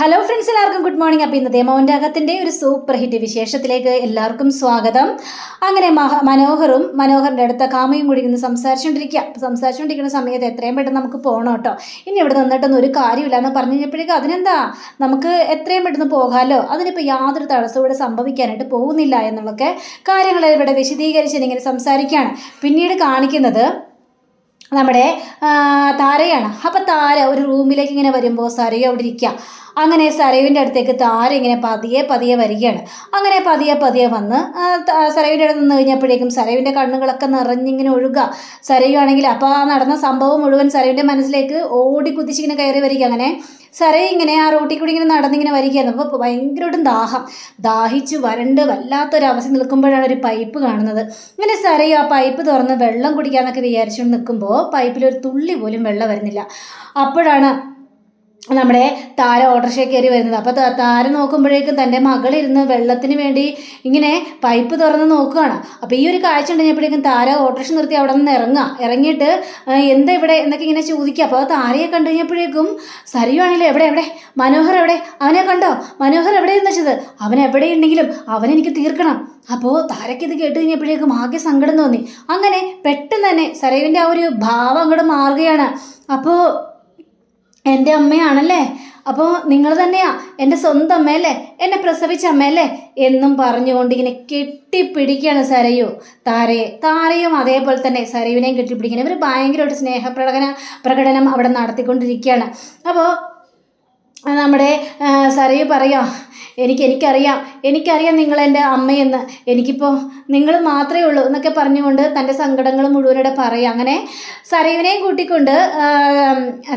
Hello friends എല്ലാവർക്കും good morning അപ്പോൾ ഇന്നത്തെ മൗന്റെ അകത്തിന്റെ ഒരു സൂപ്പർ ഹിറ്റ് വിശേഷത്തിലേക്ക് എല്ലാവർക്കും സ്വാഗതം. അങ്ങനെ മഹ മനോഹറും മനോഹറിന്റെ അടുത്ത കാമയും കൂടി ഇന്ന് സംസാരിച്ചുകൊണ്ടിരിക്കുക അപ്പോൾ സംസാരിച്ചുകൊണ്ടിരിക്കുന്ന സമയത്ത് എത്രയും പെട്ടെന്ന് നമുക്ക് പോകണം കേട്ടോ. ഇനി ഇവിടെ നിന്നിട്ടൊന്നും ഒരു കാര്യമില്ല എന്ന് പറഞ്ഞു കഴിഞ്ഞപ്പോഴേക്കും അതിനെന്താ? നമുക്ക് എത്രയും പെട്ടെന്ന് പോകാമല്ലോ അതിനിപ്പോൾ യാതൊരു തടസ്സവും ഇവിടെ സംഭവിക്കാനായിട്ട് പോകുന്നില്ല എന്നുള്ളൊക്കെ കാര്യങ്ങൾ ഇവിടെ വിശദീകരിച്ച് ഇങ്ങനെ സംസാരിക്കുകയാണ് പിന്നീട് കാണിക്കുന്നത് നമ്മുടെ താരയാണ്. അപ്പോൾ താര ഒരു റൂമിലേക്ക് ഇങ്ങനെ വരുമ്പോൾ സാരയോ അവിടെ ഇരിക്കുക അങ്ങനെ സരയുവിന്റെ അടുത്തേക്ക് താര ഇങ്ങനെ പതിയെ പതിയെ വരികയാണ്. അങ്ങനെ പതിയെ പതിയെ വന്ന് സരയുവിന്റെ അടുത്ത് നിന്ന് കഴിഞ്ഞപ്പോഴേക്കും സരയുവിന്റെ കണ്ണുകളൊക്കെ നിറഞ്ഞിങ്ങനെ ഒഴുകുക സരയുവാണെങ്കിൽ അപ്പോൾ ആ നടന്ന സംഭവം മുഴുവൻ സരയുവിന്റെ മനസ്സിലേക്ക് ഓടി കുതിച്ചിങ്ങനെ കയറി വരിക അങ്ങനെ സരയു ഇങ്ങനെ ആ റോട്ടിൽ കൂടി ഇങ്ങനെ നടന്നിങ്ങനെ വരികയാണ്. അപ്പോൾ ഭയങ്കരമായിട്ടും ദാഹം. ദാഹിച്ച് വരണ്ട് വല്ലാത്തൊരവസ്ഥ നിൽക്കുമ്പോഴാണ് ഒരു പൈപ്പ് കാണുന്നത്. ഇങ്ങനെ സരയു ആ പൈപ്പ് തുറന്ന് വെള്ളം കുടിക്കാന്നൊക്കെ വിചാരിച്ചുകൊണ്ട് നിൽക്കുമ്പോൾ പൈപ്പിൽ ഒരു തുള്ളി പോലും വെള്ളം വരുന്നില്ല. അപ്പോഴാണ് നമ്മുടെ താര ഓട്ടോറിക്ഷ കയറി വരുന്നത്. അപ്പോൾ താര നോക്കുമ്പോഴേക്കും തന്റെ മകളിരുന്ന് വെള്ളത്തിന് വേണ്ടി ഇങ്ങനെ പൈപ്പ് തുറന്ന് നോക്കുകയാണ്. അപ്പോൾ ഈ ഒരു കാഴ്ച ഉണ്ടെപ്പോഴേക്കും താര ഓട്ടോറിക്ഷ നിർത്തി അവിടെ നിന്ന് ഇറങ്ങുക. ഇറങ്ങിയിട്ട് എന്താ ഇവിടെ എന്നൊക്കെ ഇങ്ങനെ ചോദിക്കുക. അപ്പോൾ താരയെ കണ്ടു കഴിഞ്ഞപ്പോഴേക്കും എവിടെ എവിടെ? മനോഹർ എവിടെ? അവനെ കണ്ടോ? മനോഹർ എവിടെയെന്ന് വെച്ചത്? അവൻ എവിടെയുണ്ടെങ്കിലും അവനെനിക്ക് തീർക്കണം. അപ്പോൾ താരയ്ക്ക് ഇത് കേട്ട് കഴിഞ്ഞപ്പോഴേക്കും ആകെ സങ്കടം തോന്നി. അങ്ങനെ പെട്ടെന്ന് തന്നെ സരയുവിന്റെ ആ ഒരു ഭാവം അങ്ങോട്ട് മാറുകയാണ്. അപ്പോൾ എന്റെ അമ്മയാണല്ലേ? അപ്പോൾ നിങ്ങൾ തന്നെയാ എന്റെ സ്വന്തം അമ്മയല്ലേ? എന്നെ പ്രസവിച്ച അമ്മയല്ലേ? എന്നും പറഞ്ഞുകൊണ്ട് ഇങ്ങനെ കെട്ടിപ്പിടിക്കുകയാണ് സരയു. താരയെ താരയും അതേപോലെ തന്നെ സരയുവിനെയും കെട്ടിപ്പിടിക്കണം ഇവർ ഭയങ്കരമായിട്ട് സ്നേഹപ്രകടന പ്രകടനം അവിടെ നടത്തിക്കൊണ്ടിരിക്കുകയാണ്. അപ്പോൾ നമ്മുടെ സരയു പറയാം എനിക്ക് എനിക്കറിയാം എനിക്കറിയാം നിങ്ങളെന്റെ അമ്മയെന്ന്. എനിക്കിപ്പോൾ നിങ്ങൾ മാത്രമേ ഉള്ളൂ എന്നൊക്കെ പറഞ്ഞുകൊണ്ട് തന്റെ സങ്കടങ്ങൾ മുഴുവനോടെ പറയാം അങ്ങനെ സരയുവിനെയും കൂട്ടിക്കൊണ്ട്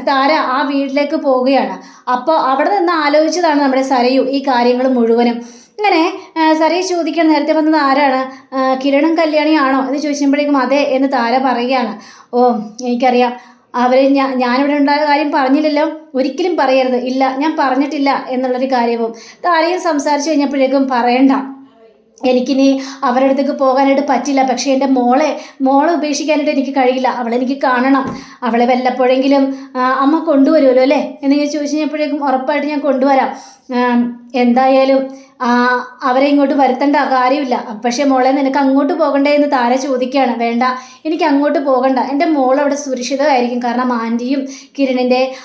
താര ആ വീട്ടിലേക്ക് പോവുകയാണ്. അപ്പോൾ അവിടെ നിന്ന് ആലോചിച്ചതാണ് നമ്മുടെ സരയു ഈ കാര്യങ്ങൾ മുഴുവനും. അങ്ങനെ സരയു ചോദിക്കാൻ നേരത്തെ വന്നത് ആരാണ്? കിരണും കല്യാണിയാണോ എന്ന് ചോദിച്ചപ്പോഴേക്കും അതെ എന്ന് താര പറയുകയാണ്. ഓ എനിക്കറിയാം. അവർ ഞാൻ ഞാനിവിടെ ഉണ്ടായ കാര്യം പറഞ്ഞില്ലല്ലോ. ഒരിക്കലും പറയരുത്. ഇല്ല ഞാൻ പറഞ്ഞിട്ടില്ല എന്നുള്ളൊരു കാര്യവും ആരെയും സംസാരിച്ചു കഴിഞ്ഞപ്പോഴേക്കും പറയണ്ട. എനിക്കിനി അവരുടെ അടുത്തേക്ക് പോകാനായിട്ട് പറ്റില്ല. പക്ഷേ എന്റെ മോളെ മോളെ ഉപേക്ഷിക്കാനായിട്ട് എനിക്ക് കഴിയില്ല. അവളെ എനിക്ക് കാണണം. അവളെ വല്ലപ്പോഴെങ്കിലും അമ്മ കൊണ്ടുവരുമല്ലോ അല്ലേ? എന്നിങ്ങനെ ചോദിച്ചു കഴിഞ്ഞപ്പോഴേക്കും ഉറപ്പായിട്ട് ഞാൻ കൊണ്ടുവരാം. എന്തായാലും അവരെ ഇങ്ങോട്ട് വരുത്തേണ്ട കാര്യമില്ല. പക്ഷേ മോളെ നിനക്ക് അങ്ങോട്ട് പോകണ്ടേ എന്ന് താര ചോദിക്കുകയാണ്. വേണ്ട എനിക്ക് അങ്ങോട്ട് പോകണ്ട. എന്റെ മോൾ അവിടെ സുരക്ഷിതമായിരിക്കും. കാരണം ആന്റിയും കിരണിന്റെ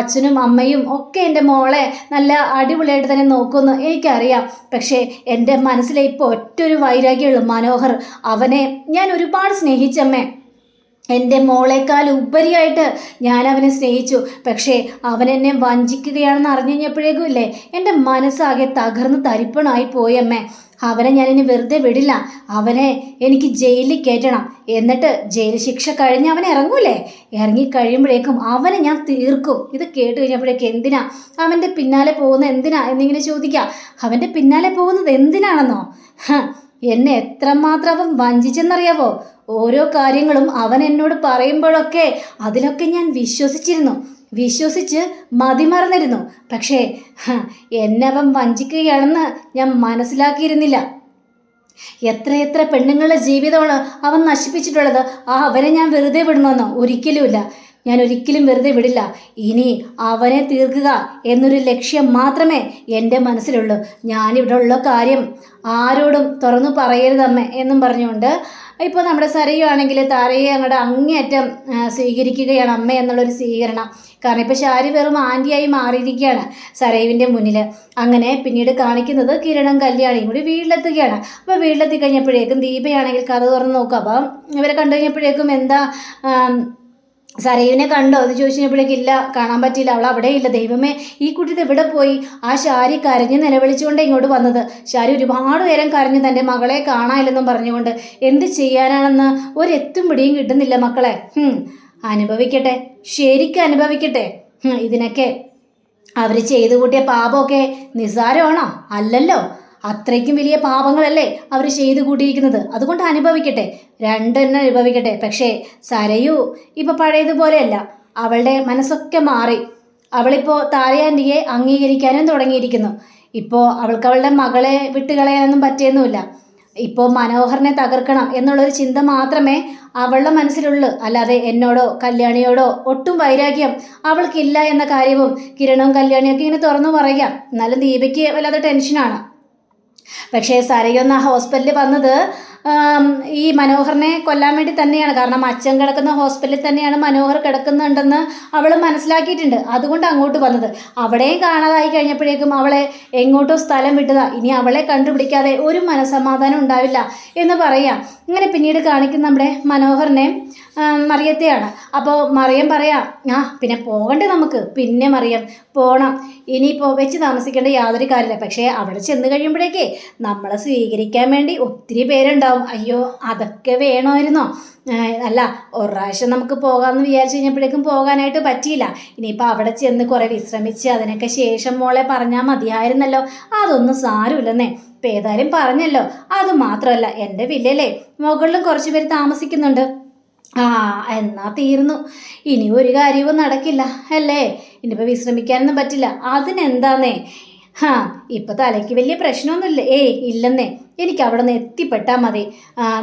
അച്ഛനും അമ്മയും ഒക്കെ എന്റെ മോളെ നല്ല അടിപൊളിയായിട്ട് തന്നെ നോക്കുന്നു എനിക്കറിയാം. പക്ഷേ എന്റെ മനസ്സിലെ ഇപ്പോൾ ഒറ്റൊരു വൈരാഗ്യമുള്ളൂ മനോഹർ അവനെ ഞാൻ ഒരുപാട് സ്നേഹിച്ചമ്മേ. എന്റെ മോളേക്കാൾ ഉപരിയായിട്ട് ഞാൻ അവനെ സ്നേഹിച്ചു. പക്ഷേ അവൻ എന്നെ വഞ്ചിക്കുകയാണെന്ന് അറിഞ്ഞു കഴിഞ്ഞപ്പോഴേക്കും ഇല്ലേ എന്റെ മനസ്സാകെ തകർന്ന് തരിപ്പണായി പോയമ്മേ അവനെ ഞാൻ ഇനി വെറുതെ വിടില്ല. അവനെ എനിക്ക് ജയിലിൽ കയറ്റണം. എന്നിട്ട് ജയിൽ ശിക്ഷ കഴിഞ്ഞ് അവൻ ഇറങ്ങൂലേ? ഇറങ്ങി കഴിയുമ്പോഴേക്കും അവനെ ഞാൻ തീർക്കും. ഇത് കേട്ട് കഴിഞ്ഞപ്പോഴേക്കും എന്തിനാ? അവന്റെ പിന്നാലെ പോകുന്ന എന്തിനാ? എന്നിങ്ങനെ ചോദിക്കുക. അവന്റെ പിന്നാലെ പോകുന്നത് എന്തിനാണെന്നോ? എന്നെ എത്രമാത്രം അവൻ വഞ്ചിച്ചെന്നറിയാവോ? ഓരോ കാര്യങ്ങളും അവൻ എന്നോട് പറയുമ്പോഴൊക്കെ അതിലൊക്കെ ഞാൻ വിശ്വസിച്ചിരുന്നു. വിശ്വസിച്ച് മതിമറന്നിരുന്നു. പക്ഷേ എന്നെ അവൻ വഞ്ചിക്കുകയാണെന്ന് ഞാൻ മനസ്സിലാക്കിയിരുന്നില്ല. എത്രയെത്ര പെണ്ണുങ്ങളുടെ ജീവിതമാണ് അവൻ നശിപ്പിച്ചിട്ടുള്ളത്. ആ അവനെ ഞാൻ വെറുതെ വിടണമെന്നോ? ഒരിക്കലുമില്ല. ഞാൻ ഒരിക്കലും വെറുതെ വിടില്ല. ഇനി അവനെ തീർക്കുക എന്നൊരു ലക്ഷ്യം മാത്രമേ എന്റെ മനസ്സിലുള്ളൂ. ഞാനിവിടെ ഉള്ള കാര്യം ആരോടും തുറന്നു പറയരുതമ്മേ എന്നും പറഞ്ഞുകൊണ്ട് ഇപ്പോൾ നമ്മുടെ സരയുവാണെങ്കിൽ താരയെ അങ്ങോട്ട് അങ്ങേയറ്റം സ്വീകരിക്കുകയാണ് അമ്മ എന്നുള്ളൊരു സ്വീകരണം. കാരണം ഇപ്പോൾ ശാരി വെറും ആന്റിയായി മാറിയിരിക്കുകയാണ് സരയുവിന്റെ മുന്നിൽ. അങ്ങനെ പിന്നീട് കാണിക്കുന്നത് കിരണം കല്യാണിയും കൂടി വീട്ടിലെത്തുകയാണ്. അപ്പോൾ വീട്ടിലെത്തി കഴിഞ്ഞപ്പോഴേക്കും ദീപയാണെങ്കിൽ കഥ തുറന്ന് നോക്കുക അപ്പം ഇവരെ കണ്ടു കഴിഞ്ഞപ്പോഴേക്കും എന്താ സരയുവിനെ കണ്ടോ? എന്ന് ചോദിച്ചപ്പോഴേക്ക് ഇല്ല കാണാൻ പറ്റിയില്ല അവൾ അവിടെ ഇല്ല. ദൈവമേ ഈ കുട്ടി എവിടെ പോയി? ആ ശാരി കരഞ്ഞ് നിലവിളിച്ചുകൊണ്ട് ഇങ്ങോട്ട് വന്നത്. ശാരി ഒരുപാട് നേരം കരഞ്ഞ് തന്റെ മകളെ കാണാനില്ലെന്നും പറഞ്ഞുകൊണ്ട് എന്ത് ചെയ്യാനാണെന്ന് ഒരെത്തും പിടിയും കിട്ടുന്നില്ല മക്കളെ. അനുഭവിക്കട്ടെ. ശരിക്കും അനുഭവിക്കട്ടെ. ഇതിനൊക്കെ അവർ ചെയ്തു കൂട്ടിയ പാപമൊക്കെ നിസ്സാരമാണോ? അല്ലല്ലോ. അത്രയ്ക്കും വലിയ പാപങ്ങളല്ലേ അവർ ചെയ്തു കൂട്ടിയിരിക്കുന്നത് അതുകൊണ്ട് അനുഭവിക്കട്ടെ. രണ്ടെണ്ണം അനുഭവിക്കട്ടെ. പക്ഷേ സരയു ഇപ്പോൾ പഴയതുപോലെയല്ല. അവളുടെ മനസ്സൊക്കെ മാറി. അവളിപ്പോൾ താരയാന്റിയെ അംഗീകരിക്കാനും തുടങ്ങിയിരിക്കുന്നു. ഇപ്പോൾ അവൾക്ക് അവളുടെ മകളെ വിട്ടുകളയാനൊന്നും പറ്റിയൊന്നുമില്ല. ഇപ്പോൾ മനോഹരനെ തകർക്കണം എന്നുള്ളൊരു ചിന്ത മാത്രമേ അവളുടെ മനസ്സിലുള്ളൂ. അല്ലാതെ എന്നോടോ കല്യാണിയോടോ ഒട്ടും വൈരാഗ്യം അവൾക്കില്ല എന്ന കാര്യവും കിരണവും കല്യാണിയൊക്കെ ഇങ്ങനെ തുറന്നു പറയാം എന്നാലും ദീപയ്ക്ക് വല്ലാതെ ടെൻഷനാണ്. പക്ഷേ സരയൊന്ന് ആ ഹോസ്പിറ്റലിൽ വന്നത് ഈ മനോഹറിനെ കൊല്ലാൻ വേണ്ടി തന്നെയാണ്. കാരണം അച്ഛൻ കിടക്കുന്ന ഹോസ്പിറ്റലിൽ തന്നെയാണ് മനോഹർ കിടക്കുന്നുണ്ടെന്ന് അവൾ മനസ്സിലാക്കിയിട്ടുണ്ട്. അതുകൊണ്ട് അങ്ങോട്ട് വന്നത്. അവിടെയും കാണാതായി കഴിഞ്ഞപ്പോഴേക്കും അവളെ എങ്ങോട്ടോ സ്ഥലം വിട്ടതാ. ഇനി അവളെ കണ്ടുപിടിക്കാതെ ഒരു മനസമാധാനം ഉണ്ടാവില്ല എന്ന് പറയാം. ഇങ്ങനെ പിന്നീട് കാണിക്കുന്ന നമ്മുടെ മനോഹറിനെ മറിയത്തെയാണ്. അപ്പോൾ മറിയം പറയാം ആ പിന്നെ പോകണ്ടേ നമുക്ക്. പിന്നെ മറിയം പോകണം ഇനിയിപ്പോൾ വെച്ച് താമസിക്കേണ്ട യാതൊരു കാര്യമില്ല. പക്ഷേ അവിടെ ചെന്ന് കഴിയുമ്പോഴേക്കേ നമ്മളെ സ്വീകരിക്കാൻ വേണ്ടി ഒത്തിരി പേരുണ്ടാവും. അയ്യോ അതൊക്കെ വേണമായിരുന്നോ? അല്ല ഒരു പ്രാവശ്യം നമുക്ക് പോകാമെന്ന് വിചാരിച്ചു കഴിഞ്ഞപ്പോഴേക്കും പോകാനായിട്ട് പറ്റിയില്ല. ഇനിയിപ്പോൾ അവിടെ ചെന്ന് കുറേ വിശ്രമിച്ച് അതിനൊക്കെ ശേഷം മോളെ പറഞ്ഞാൽ മതിയായിരുന്നല്ലോ. അതൊന്നും സാരമില്ലെന്നേ. ഇപ്പം ഏതായാലും പറഞ്ഞല്ലോ. അത് മാത്രമല്ല എന്റെ വില്ലല്ലേ മുകളിലും കുറച്ച് പേര് താമസിക്കുന്നുണ്ട്. ആ എന്നാ തീർന്നു. ഇനി ഒരു കാര്യവും നടക്കില്ല അല്ലേ? ഇനിയിപ്പോൾ വിശ്രമിക്കാനൊന്നും പറ്റില്ല. അതിനെന്താന്നേ? ഹാ ഇപ്പൊ തലയ്ക്ക് വലിയ പ്രശ്നമൊന്നുമില്ല. ഏയ് ഇല്ലെന്നേ. എനിക്ക് അവിടെ നിന്ന് എത്തിപ്പെട്ടാൽ മതി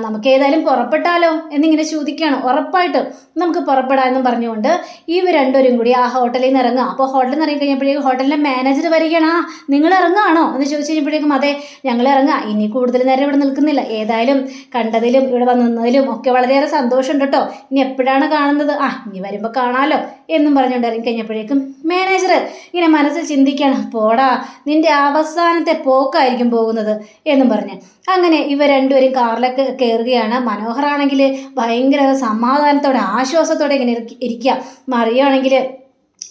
നമുക്ക് ഏതായാലും പുറപ്പെട്ടാലോ എന്നിങ്ങനെ ചോദിക്കുകയാണ്. ഉറപ്പായിട്ടും നമുക്ക് പുറപ്പെടാമെന്നും പറഞ്ഞുകൊണ്ട് ഇവർ രണ്ടുപേരും കൂടി ആ ഹോട്ടലിൽ നിന്ന് ഇറങ്ങുക. അപ്പോൾ ഹോട്ടലിൽ നിന്ന് ഇറങ്ങി ഹോട്ടലിലെ മാനേജർ വരികയാണ്. ആ നിങ്ങൾ ഇറങ്ങുകയാണോ? എന്ന് ചോദിച്ചു കഴിഞ്ഞപ്പോഴേക്കും അതെ ഞങ്ങൾ ഇറങ്ങുക. ഇനി കൂടുതൽ നേരം ഇവിടെ നിൽക്കുന്നില്ല. ഏതായാലും കണ്ടതിലും ഇവിടെ വന്നതിലും ഒക്കെ വളരെയേറെ സന്തോഷമുണ്ട് കേട്ടോ. ഇനി എപ്പോഴാണ് കാണുന്നത്? ആ ഇനി വരുമ്പോൾ കാണാമല്ലോ എന്നും പറഞ്ഞുകൊണ്ട് ഇറങ്ങി കഴിഞ്ഞപ്പോഴേക്കും മാനേജർ ഇങ്ങനെ മനസ്സിൽ ചിന്തിക്കുകയാണ്. പോടാ നിന്റെ അവസാനത്തെ പോക്കായിരിക്കും പോകുന്നത് എന്നും പറഞ്ഞ്. അങ്ങനെ ഇവ രണ്ടുപേരും കാറിലൊക്കെ കയറുകയാണ് മനോഹറാണെങ്കിൽ ഭയങ്കര സമാധാനത്തോടെ ആശ്വാസത്തോടെ ഇങ്ങനെ ഇരിക്ക- ഇരിക്കുക മറിയാണെങ്കിൽ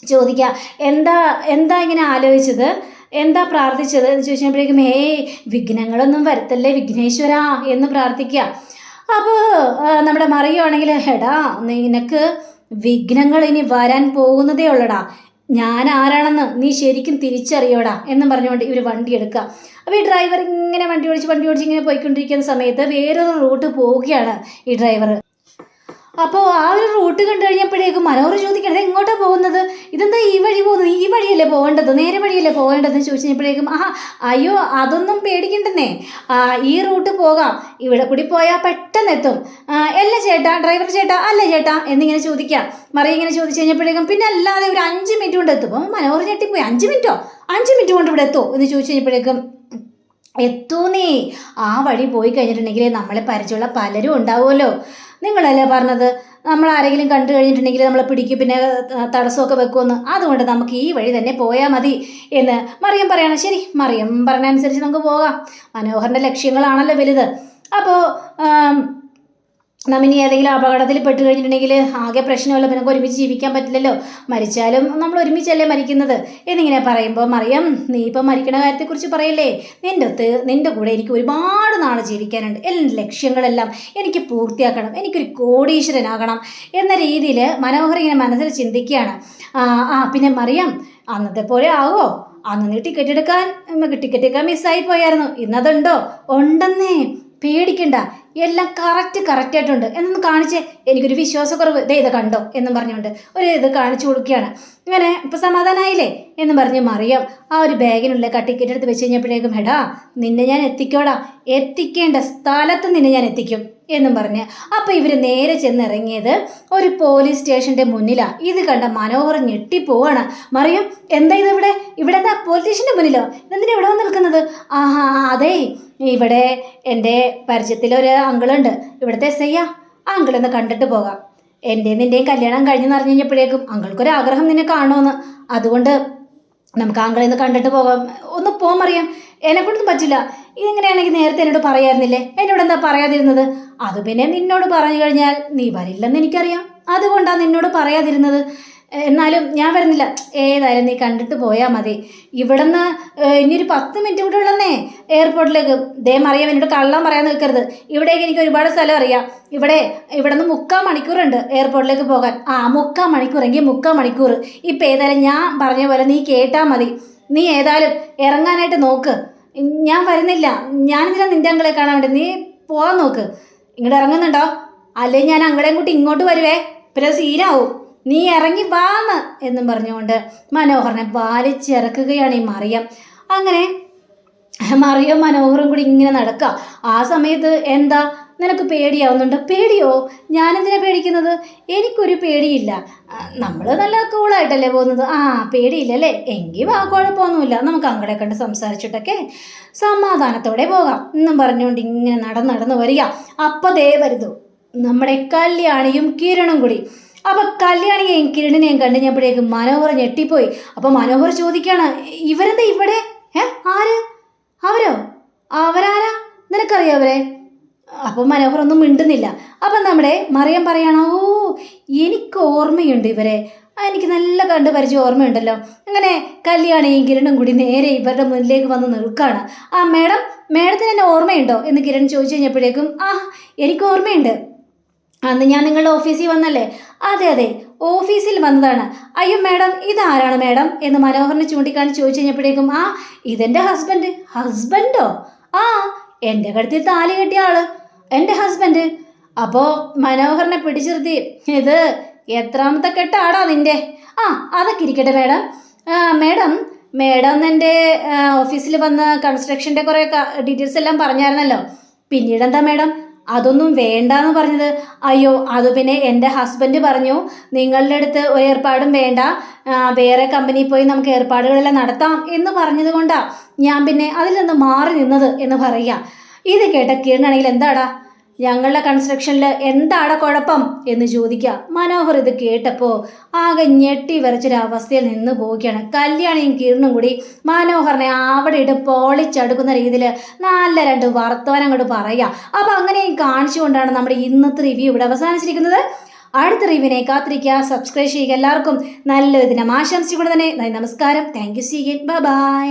ചോദിക്കുക എന്താ എന്താ ഇങ്ങനെ ആലോചിച്ചത്? എന്താ പ്രാർത്ഥിച്ചത്? എന്ന് ചോദിച്ചപ്പോഴേക്കും ഹേ വിഘ്നങ്ങളൊന്നും വരുത്തല്ലേ വിഘ്നേശ്വര എന്ന് പ്രാർത്ഥിക്കുക അപ്പോൾ നമ്മുടെ മറിയുവാണെങ്കിൽ എടാ നിനക്ക് വിഘ്നങ്ങൾ ഇനി വരാൻ പോകുന്നതേ ഉള്ളടാ. ഞാൻ ആരാണെന്ന് നീ ശരിക്കും തിരിച്ചറിയോടാ എന്നും പറഞ്ഞുകൊണ്ട് ഇവർ വണ്ടി എടുക്കുക. അപ്പോൾ ഈ ഡ്രൈവർ ഇങ്ങനെ വണ്ടി ഓടിച്ച് വണ്ടി ഓടിച്ച് ഇങ്ങനെ പോയിക്കൊണ്ടിരിക്കുന്ന സമയത്ത് വേറൊരു റൂട്ട് പോവുകയാണ് ഈ ഡ്രൈവർ അപ്പോൾ ആ ഒരു റൂട്ട് കണ്ടു കഴിഞ്ഞപ്പോഴേക്കും മനോഹർ ചോദിക്കണത് എങ്ങോട്ടാ പോകുന്നത്? ഇതെന്താ ഈ വഴി പോകുന്നത്? ഈ വഴിയല്ലേ പോകേണ്ടത്? നേരെ വഴിയല്ലേ പോകേണ്ടതെന്ന് ചോദിച്ചപ്പോഴേക്കും ആ അയ്യോ അതൊന്നും പേടിക്കണ്ടെന്നേ. ഈ റൂട്ട് പോകാം. ഇവിടെ കൂടി പോയാൽ പെട്ടെന്ന് എത്തും. അല്ല ചേട്ടാ ഡ്രൈവർ ചേട്ടാ അല്ല ചേട്ടാ എന്നിങ്ങനെ ചോദിക്കാം. മറി ഇങ്ങനെ ചോദിച്ചു കഴിഞ്ഞപ്പോഴേക്കും പിന്നെ അല്ലാതെ ഒരു അഞ്ച് മിനിറ്റ് കൊണ്ട് എത്തും. അപ്പം മനോഹർ ചേട്ടി പോയി അഞ്ച് മിനിറ്റോ? അഞ്ച് മിനിറ്റ് കൊണ്ട് ഇവിടെ എത്തുമോ എന്ന് ചോദിച്ചു കഴിഞ്ഞപ്പോഴേക്കും എത്തൂന്നേ. ആ വഴി പോയി കഴിഞ്ഞിട്ടുണ്ടെങ്കിൽ നമ്മളെ പരിചയമുള്ള പലരും ഉണ്ടാവുമല്ലോ. നിങ്ങളല്ലേ പറഞ്ഞത്? നമ്മൾ ആരെങ്കിലും കണ്ടു കഴിഞ്ഞിട്ടുണ്ടെങ്കിൽ നമ്മളെ പിടിക്കും പിന്നെ തടസ്സമൊക്കെ വെക്കുമെന്ന്. അതുകൊണ്ട് നമുക്ക് ഈ വഴി തന്നെ പോയാൽ മതി എന്ന് മറിയം പറയണം. ശരി മറിയം പറഞ്ഞ അനുസരിച്ച് നമുക്ക് പോകാം. മനോഹറിന്റെ ലക്ഷ്യങ്ങളാണല്ലോ വലുത്. അപ്പോൾ നമ്മിനി ഏതെങ്കിലും അപകടത്തിൽ പെട്ട് കഴിഞ്ഞിട്ടുണ്ടെങ്കിൽ ആകെ പ്രശ്നമല്ല നമുക്ക് ഒരുമിച്ച് ജീവിക്കാൻ പറ്റില്ലല്ലോ. മരിച്ചാലും നമ്മൾ ഒരുമിച്ചല്ലേ മരിക്കുന്നത്? എന്നിങ്ങനെ പറയുമ്പോൾ മറിയം നീ ഇപ്പം മരിക്കണ കാര്യത്തെക്കുറിച്ച് പറയല്ലേ? നിന്റെ ഒത്ത് നിന്റെ കൂടെ എനിക്ക് ഒരുപാട് നാൾ ജീവിക്കാനുണ്ട്. എന്റെ ലക്ഷ്യങ്ങളെല്ലാം എനിക്ക് പൂർത്തിയാക്കണം. എനിക്കൊരു കോടീശ്വരനാകണം. എന്ന രീതിയിൽ മനോഹർ ഇങ്ങനെ മനസ്സിൽ ചിന്തിക്കുകയാണ്. ആ പിന്നെ മറിയം അന്നത്തെ പോലെ ആവോ? അന്ന് നീ ടിക്കറ്റ് എടുക്കാൻ ടിക്കറ്റ് എടുക്കാൻ മിസ്സായി പോയായിരുന്നു. ഇന്നതുണ്ടോ? ഉണ്ടെന്നേ. പേടിക്കണ്ട. എല്ലാം കറക്റ്റ് കറക്റ്റ് ആയിട്ടുണ്ട്. എന്നൊന്ന് കാണിച്ചേ എനിക്കൊരു വിശ്വാസക്കുറവ്. ദേ ഇത് കണ്ടോ? എന്നും പറഞ്ഞുകൊണ്ട് ഒരു ഇത് കാണിച്ചു കൊടുക്കുകയാണ്. ഇങ്ങനെ ഇപ്പം സമാധാനമായില്ലേ എന്ന് പറഞ്ഞ് മറിയാം ആ ഒരു ബാഗിനുള്ള ടിക്കറ്റ് എടുത്ത് വെച്ച് കഴിഞ്ഞപ്പോഴേക്കും എടാ നിന്നെ ഞാൻ എത്തിക്കോടാ. എത്തിക്കേണ്ട സ്ഥലത്ത് നിന്നെ ഞാൻ എത്തിക്കും. എന്നും പറഞ്ഞ്. അപ്പോൾ ഇവർ നേരെ ചെന്നിറങ്ങിയത് ഒരു പോലീസ് സ്റ്റേഷന്റെ മുന്നിലാണ് ഇത് കണ്ട മനോഹർ ഞെട്ടിപ്പോവാണ്. മറിയും എന്താ ഇത് ഇവിടെ? എന്താ പോലീസ് സ്റ്റേഷന്റെ മുന്നിലോ? എന്തിനാ ഇവിടെ വന്ന് നിൽക്കുന്നത്? ആഹാ അതെ. ഇവിടെ എന്റെ പരിചയത്തിലൊരു അങ്കിളുണ്ട്. ഇവിടുത്തെ എസ് ഐയാ. ആ അങ്കിളൊന്ന് കണ്ടിട്ട് പോകാം. എന്റെയും നിന്റെയും കല്യാണം കഴിഞ്ഞു അറിഞ്ഞു കഴിഞ്ഞപ്പോഴേക്കും അങ്കിൾക്കൊരു ആഗ്രഹം നിന്നെ കാണുമെന്ന്. അതുകൊണ്ട് നമുക്ക് ആങ്കിളെ ഒന്ന് കണ്ടിട്ട് പോകാം. ഒന്ന് പോകാൻ അറിയാം എന്നെ കൊണ്ടൊന്നും പറ്റില്ല. ഇതെങ്ങനെയാണെങ്കിൽ നേരത്തെ എന്നോട് പറയായിരുന്നില്ലേ? എന്നോട് എന്താ പറയാതിരുന്നത്? അത് പിന്നെ നിന്നോട് പറഞ്ഞു കഴിഞ്ഞാൽ നീ വരില്ലെന്ന് എനിക്കറിയാം. അതുകൊണ്ടാണ് നിന്നോട് പറയാതിരുന്നത്. എന്നാലും ഞാൻ വരുന്നില്ല. ഏതായാലും നീ കണ്ടിട്ട് പോയാൽ മതി. ഇവിടുന്ന് ഇനിയൊരു പത്ത് മിനിറ്റ് കൂടെ ഉള്ളന്നേ. എയർപോർട്ടിലേക്ക്. ദേ അറിയാം എന്നോട് കള്ളം പറയാൻ നിൽക്കരുത്. ഇവിടേക്ക് എനിക്ക് ഒരുപാട് സ്ഥലം അറിയാം. ഇവിടെ ഇവിടെ നിന്ന് മുക്കാൽ മണിക്കൂറുണ്ട് എയർപോർട്ടിലേക്ക് പോകാൻ. ആ മുക്കാൽ മണിക്കൂറെങ്കിൽ മുക്കാൽ മണിക്കൂർ. ഇപ്പം ഏതായാലും ഞാൻ പറഞ്ഞ പോലെ നീ കേട്ടാൽ മതി. നീ ഏതായാലും ഇറങ്ങാനായിട്ട് നോക്ക്. ഞാൻ വരുന്നില്ല. ഞാനിതിനാ നിന്റെ അങ്കളെ കാണാൻ വേണ്ടി. നീ പോകാൻ നോക്ക്. ഇങ്ങോട്ട് ഇറങ്ങുന്നുണ്ടോ? അല്ലെങ്കിൽ ഞാൻ അങ്ങളെയും കൂട്ടി ഇങ്ങോട്ട് വരുവേ? പിന്നെ സീനാവും. നീ ഇറങ്ങി വാന്ന് എന്നും പറഞ്ഞുകൊണ്ട് മനോഹരനെ വലിച്ചിറക്കുകയാണ് ഈ മറിയം. അങ്ങനെ മറിയോ മനോഹറും കൂടി ഇങ്ങനെ നടക്കുക ആ സമയത്ത് എന്താ? നിനക്ക് പേടിയാവുന്നുണ്ട്? പേടിയോ? ഞാനെന്തിനാ പേടിക്കുന്നത്? എനിക്കൊരു പേടിയില്ല. നമ്മൾ നല്ല കൂളായിട്ടല്ലേ പോകുന്നത്? ആ പേടിയില്ലല്ലേ? എങ്കിൽ കുഴപ്പമൊന്നുമില്ല. നമുക്ക് അങ്ങടെ കണ്ട് സംസാരിച്ചിട്ടൊക്കെ സമാധാനത്തോടെ പോകാം. എന്നും പറഞ്ഞുകൊണ്ട് ഇങ്ങനെ നടന്ന് നടന്ന് വരിക. അപ്പൊ ദേ വരുതു നമ്മുടെ കല്യാണിയും കിരണും കൂടി. അപ്പൊ കല്യാണിയെയും കിരണിനെയും കണ്ട് കഴിഞ്ഞപ്പോഴേക്കും മനോഹർ ഞെട്ടിപ്പോയി. അപ്പൊ മനോഹർ ചോദിക്കാണ് ഇവരെന്താ ഇവിടെ? ഏ ആര്? അവരോ? അവരാരാ? നിനക്കറിയോ അവരെ? അപ്പൊ മനോഹർ ഒന്നും മിണ്ടുന്നില്ല. അപ്പം നമ്മുടെ മറിയം പറയണോ ഓ എനിക്ക് ഓർമ്മയുണ്ട് ഇവരെ. എനിക്ക് നല്ല കണ്ട് പരിചയം ഓർമ്മയുണ്ടല്ലോ. അങ്ങനെ കല്യാണിയും കിരണും കൂടി നേരെ ഇവരുടെ മുന്നിലേക്ക് വന്ന് നിൽക്കുകയാണ് ആ മേഡം മേഡത്തിന് എന്നെ ഓർമ്മയുണ്ടോ? എന്ന് കിരൺ ചോദിച്ചു കഴിഞ്ഞപ്പോഴേക്കും ആ എനിക്ക് ഓർമ്മയുണ്ട്. അന്ന് ഞാൻ നിങ്ങളുടെ ഓഫീസിൽ വന്നല്ലേ? അതെ അതെ ഓഫീസിൽ വന്നതാണ്. അയ്യോ മാഡം ഇതാരാണ് മാഡം? എന്ന് മനോഹറിനെ ചൂണ്ടിക്കാണിച്ച് ചോദിച്ചു കഴിഞ്ഞപ്പോഴേക്കും ആ ഇതെന്റെ ഹസ്ബൻഡ്. ഹസ്ബൻഡോ? ആ എന്റെ കഴുത്തിൽ താലി കെട്ടിയ ആൾ. എന്റെ ഹസ്ബൻഡ് അപ്പോൾ മനോഹറിനെ പിടിച്ചിരുത്തി. ഇത് എത്രാമത്തെ കെട്ടാടാ നിന്റെ ആ അതൊക്കെ ഇരിക്കട്ടെ മേഡം. മേഡം മേഡം എന്റെ ഓഫീസിൽ വന്ന കൺസ്ട്രക്ഷന്റെ കുറേ ഡീറ്റെയിൽസ് എല്ലാം പറഞ്ഞായിരുന്നല്ലോ. പിന്നീട് എന്താ മേഡം? അതൊന്നും വേണ്ടാന്ന് പറഞ്ഞത്. അയ്യോ അത് പിന്നെ എന്റെ ഹസ്ബൻഡ് പറഞ്ഞു. നിങ്ങളുടെ അടുത്ത് ഒരു ഏർപ്പാടും വേണ്ട. വേറെ കമ്പനിയിൽ പോയി നമുക്ക് ഏർപ്പാടുകളെല്ലാം നടത്താം എന്ന് പറഞ്ഞത് കൊണ്ടാണ് ഞാൻ പിന്നെ അതിൽ നിന്ന് മാറി നിന്നത് എന്ന് പറയുക. ഇത് കേട്ട കിരണാണെങ്കിൽ എന്താടാ? ഞങ്ങളുടെ കൺസ്ട്രക്ഷനിൽ എന്താണ് കുഴപ്പം? എന്ന് ചോദിക്കുക. മനോഹർ ഇത് കേട്ടപ്പോൾ ആകെ ഞെട്ടി വരച്ചൊരവസ്ഥയിൽ നിന്ന് പോവുകയാണ്. കല്യാണിയും കിരണും കൂടി മനോഹറിനെ അവിടെ ഇട്ട് പോളിച്ചടുക്കുന്ന രീതിയിൽ നല്ല രണ്ട് വർത്തമാനം അങ്ങോട്ട് പറയുക. അപ്പോൾ അങ്ങനെയും കാണിച്ചുകൊണ്ടാണ് നമ്മുടെ ഇന്നത്തെ റിവ്യൂ ഇവിടെ അവസാനിച്ചിരിക്കുന്നത്. അടുത്ത റിവ്യൂവിനെ കാത്തിരിക്കുക. സബ്സ്ക്രൈബ് ചെയ്യുക എല്ലാവർക്കും. നല്ലൊരു ദിനം ആശംസിച്ചുകൊണ്ട് തന്നെ നമസ്കാരം. Thank you see get bye